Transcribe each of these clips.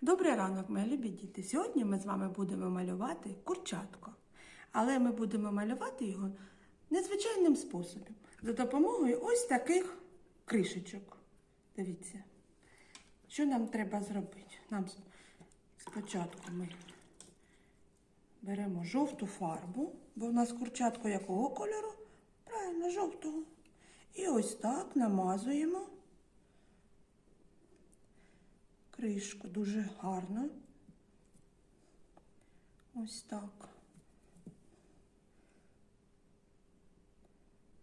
Добрий ранок, мої любі діти. Сьогодні ми з вами будемо малювати курчатко. Але ми будемо малювати його незвичайним способом. За допомогою ось таких кришечок. Дивіться, що нам треба зробити? Нам спочатку ми беремо жовту фарбу, бо в нас курчатко якого кольору? Правильно, жовтого. І ось так намазуємо кришку дуже гарно. Ось так.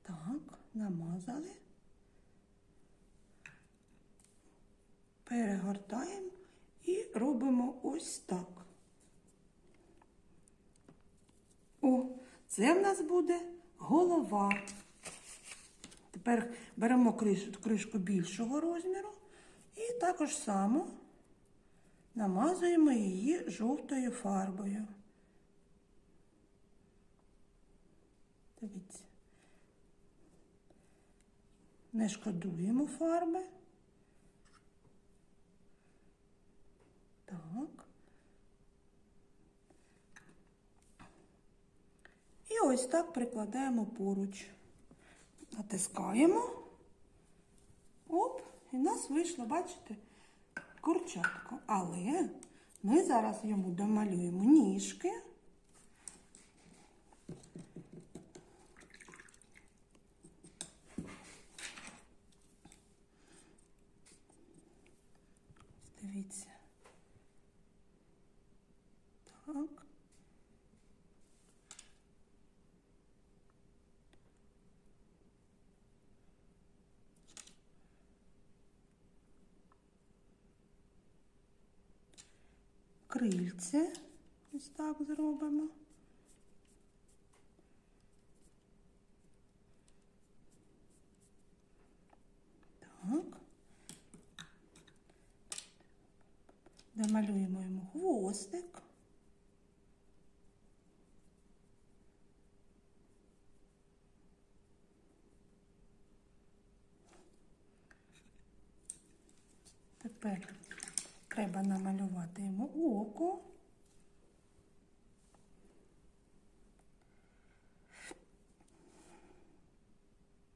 Так, намазали. Перегортаємо і робимо ось так. О, це в нас буде голова. Тепер беремо кришку більшого розміру і також само намазуємо її жовтою фарбою. Дивіться. Не шкодуємо фарби. Так. І ось так прикладаємо поруч. Натискаємо. Оп, і в нас вийшло, бачите, курчатко. Але ми зараз йому домалюємо ніжки. Дивіться. Так. Крильце. Ось так зробимо. Так. Домалюємо йому хвостик. Тепер треба намалювати йому око.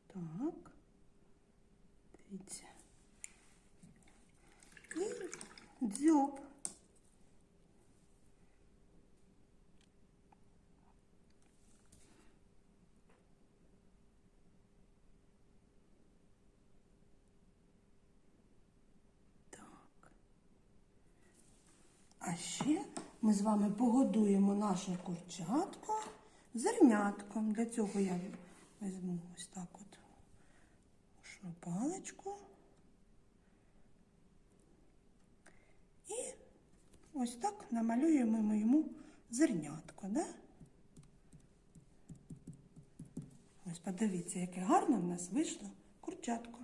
Так. Дивіться. І дзьоб. Так. А ще ми з вами погодуємо наше курчатко зернятком. Для цього я візьму ось так от паличку. І ось так намалюємо йому зернятко, да? Ось подивіться, яке гарно в нас вийшло курчатко.